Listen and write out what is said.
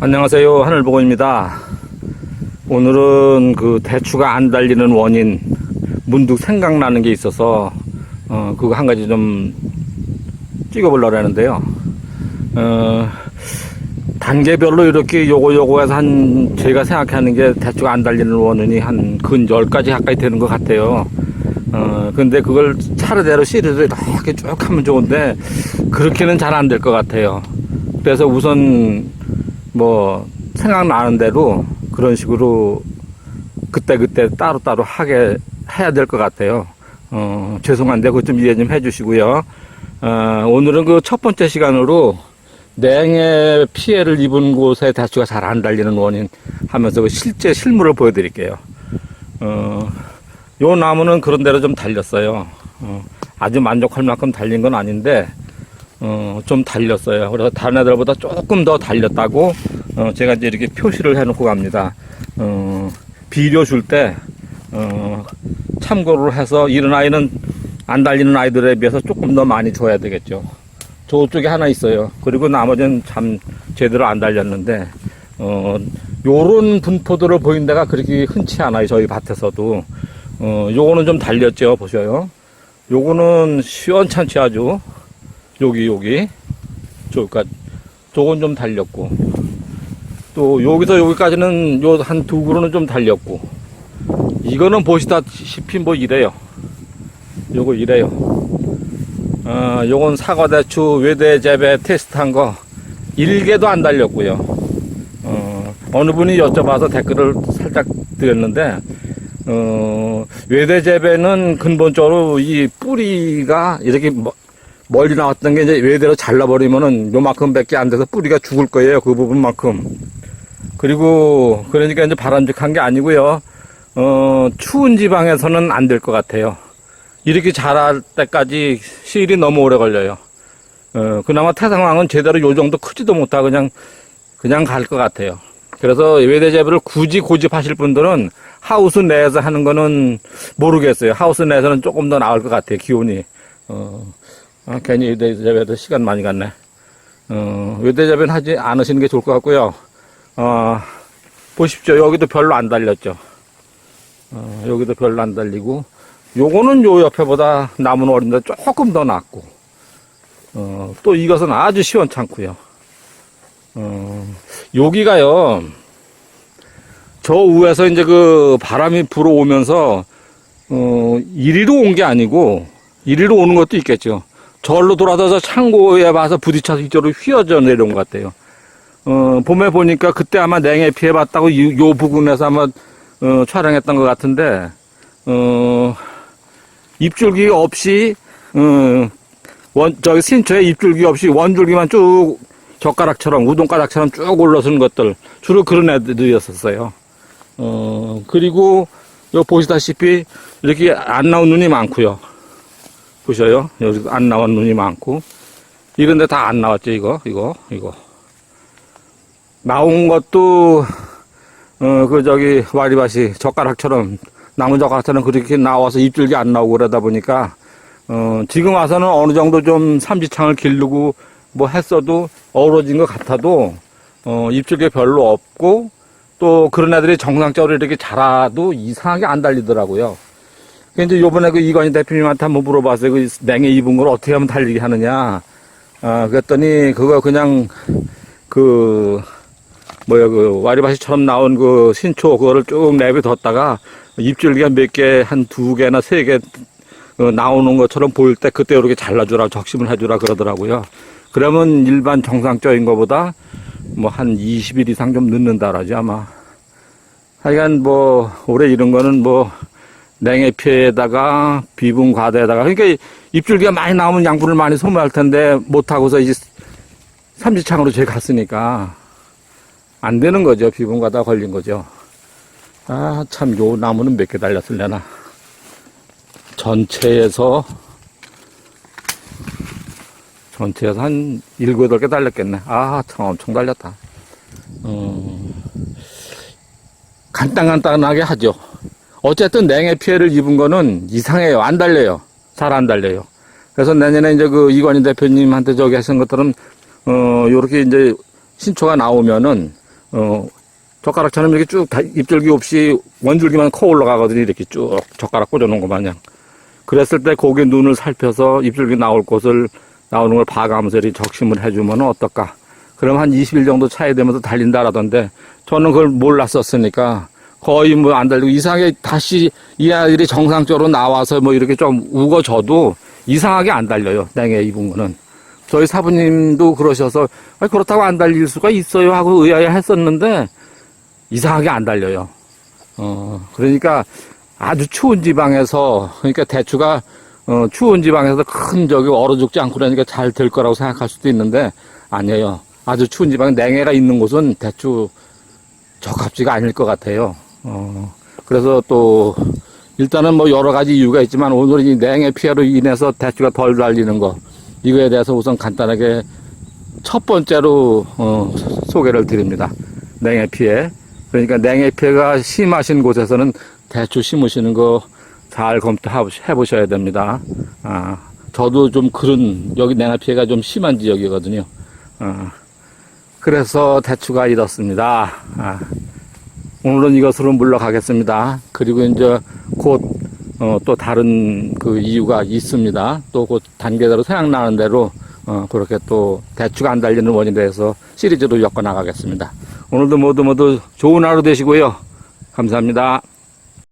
안녕하세요. 하늘보건입니다. 오늘은 그 대추가 안 달리는 원인, 문득 생각나는 게 있어서, 어, 그거 한 가지 좀 찍어보려고 하는데요. 어, 단계별로 이렇게 요거 요거 해서 한, 제가 생각하는 게 대추가 안 달리는 원인이 한 근 10가지 가까이 되는 것 같아요. 어, 근데 그걸 차례대로 시리즈로 이렇게 쭉 하면 좋은데, 그렇게는 잘 안 될 것 같아요. 그래서 우선, 뭐 생각나는 대로 그런 식으로 그때그때 따로따로 하게 해야 될 것 같아요. 어, 죄송한데 그것 좀 이해 좀 해주시고요. 어, 오늘은 그 첫 번째 시간으로 냉해 피해를 입은 곳에 대추가 잘 안 달리는 원인 하면서 그 실제 실물을 보여드릴게요. 어, 요 나무는 그런 대로 좀 달렸어요. 어, 아주 만족할 만큼 달린 건 아닌데 어, 좀 달렸어요. 그래서 다른 애들보다 조금 더 달렸다고, 어, 제가 이제 이렇게 표시를 해놓고 갑니다. 어, 비료 줄 때, 어, 참고를 해서 이런 아이는 안 달리는 아이들에 비해서 조금 더 많이 줘야 되겠죠. 저쪽에 하나 있어요. 그리고 나머지는 참 제대로 안 달렸는데, 어, 요런 분포도를 보인 데가 그렇게 흔치 않아요. 저희 밭에서도. 어, 요거는 좀 달렸죠. 보셔요. 요거는 시원찮지 아주. 여기 여기. 저기까지 저건 좀 달렸고. 또 여기서 여기까지는 요 한 두 그루는 좀 달렸고. 이거는 보시다시피 뭐 이래요. 요거 이래요. 어 요건 사과대추 외대 재배 테스트한 거 일개도 안 달렸고요. 어 어느 분이 여쭤봐서 댓글을 살짝 드렸는데 어 외대 재배는 근본적으로 이 뿌리가 이렇게 뭐 멀리 나왔던 게 이제 외대로 잘라버리면은 요만큼밖에 안 돼서 뿌리가 죽을 거예요. 그 부분만큼. 그리고 그러니까 이제 바람직한 게 아니고요. 어, 추운 지방에서는 안 될 것 같아요. 이렇게 자랄 때까지 시일이 너무 오래 걸려요. 어, 그나마 태상황은 제대로 요 정도 크지도 못하고 그냥, 그냥 갈 것 같아요. 그래서 외대 재배를 굳이 고집하실 분들은 하우스 내에서 하는 거는 모르겠어요. 하우스 내에서는 조금 더 나을 것 같아요. 기온이. 어, 아, 괜히 외대접에도 시간 많이 갔네. 어, 외대접은 하지 않으시는 게 좋을 것 같고요. 어, 보십시오. 여기도 별로 안 달렸죠. 어, 여기도 별로 안 달리고, 요거는 요 옆에보다 나무는 어린데 조금 더 낫고, 어, 또 이것은 아주 시원찮고요. 어, 여기가요, 저 위에서 이제 그 바람이 불어오면서, 어, 이리로 온 게 아니고, 이리로 오는 것도 있겠죠. 절로 돌아서서 창고에 와서 부딪혀서 이쪽으로 휘어져 내려온 것 같아요. 어, 봄에 보니까 그때 아마 냉해 피해 봤다고 이, 요 부근에서 아마, 어, 촬영했던 것 같은데, 어, 입줄기 없이, 어, 원, 저기 신초에 입줄기 없이 원줄기만 쭉 젓가락처럼, 우동가락처럼 쭉 올라서는 것들, 주로 그런 애들이었었어요. 어, 그리고, 요 보시다시피, 이렇게 안 나온 눈이 많고요. 보셔요. 여기 안 나온 눈이 많고. 이런데 다 안 나왔죠, 이거, 이거, 이거. 나온 것도, 어, 그, 저기, 와리밭이 젓가락처럼, 나무 젓가락처럼 그렇게 나와서 입줄기 안 나오고 그러다 보니까, 어, 지금 와서는 어느 정도 좀 삼지창을 기르고 뭐 했어도 어우러진 것 같아도, 어, 입줄기 별로 없고, 또 그런 애들이 정상적으로 이렇게 자라도 이상하게 안 달리더라고요. 근데 요번에 그 이건희 대표님한테 한번 물어봤어요. 그 냉해 입은 걸 어떻게 하면 달리게 하느냐. 아, 그랬더니 그거 그냥 그, 뭐야, 그 와리바시처럼 나온 그 신초 그거를 쭉 내비뒀다가 입줄기가 몇 개, 한 두 개나 세개 어, 나오는 것처럼 보일 때 그때 이렇게 잘라주라, 적심을 해주라 그러더라고요. 그러면 일반 정상적인 것보다 뭐 한 20일 이상 좀 늦는다라지 아마. 하여간 뭐 올해 이런 거는 뭐 냉해 피해에다가 비분 과대에다가 그러니까 입줄기가 많이 나오면 양분을 많이 소모할 텐데 못하고서 이제 삼지창으로 제 갔으니까 안 되는 거죠. 비분 과다 걸린 거죠. 아, 참, 요 나무는 몇 개 달렸을려나. 전체에서, 전체에서 한 일곱, 여덟 개 달렸겠네. 아, 참, 엄청 달렸다. 어, 간단간단하게 하죠. 어쨌든 냉해 피해를 입은 거는 이상해요. 안 달려요. 잘 안 달려요. 그래서 내년에 이제 그 이관희 대표님한테 저기 하신 것들은, 어, 요렇게 이제 신초가 나오면은 어, 젓가락처럼 이렇게 쭉 다- 잎줄기 없이 원줄기만 커 올라가거든요. 이렇게 쭉 젓가락 꽂아놓은 것 마냥. 그랬을 때 거기에 눈을 살펴서 잎줄기 나올 곳을 나오는 걸 봐가면서 이렇게 적심을 해주면 어떨까. 그럼 한 20일 정도 차이 되면서 달린다라던데 저는 그걸 몰랐었으니까 거의 뭐 안 달리고 이상하게 다시 이 아이들이 정상적으로 나와서 뭐 이렇게 좀 우거져도 이상하게 안 달려요. 냉에 입은 거는. 저희 사부님도 그러셔서 아니, 그렇다고 안 달릴 수가 있어요 하고 의아해 했었는데 이상하게 안 달려요. 어, 그러니까 아주 추운 지방에서 그러니까 대추가 어, 추운 지방에서 큰 저기 얼어 죽지 않고 그러니까 잘 될 거라고 생각할 수도 있는데 아니에요. 아주 추운 지방 냉해가 있는 곳은 대추 적합지가 아닐 것 같아요. 어, 그래서 또 일단은 뭐 여러 가지 이유가 있지만 오늘 이 냉해 피해로 인해서 대추가 덜 달리는 거 이거에 대해서 우선 간단하게 첫 번째로 어, 소개를 드립니다. 냉해 피해. 그러니까 냉해 피해가 심하신 곳에서는 대추 심으시는 거 잘 검토해 보셔야 됩니다. 아, 저도 좀 그런 여기 냉해 피해가 좀 심한 지역이거든요. 아, 그래서 대추가 이렇습니다. 아, 오늘은 이것으로 물러가겠습니다. 그리고 이제 곧, 어, 또 다른 그 이유가 있습니다. 또 곧 단계대로 생각나는 대로, 어, 그렇게 또 대추가 안 달리는 원인에 대해서 시리즈로 엮어 나가겠습니다. 오늘도 모두 모두 좋은 하루 되시고요. 감사합니다.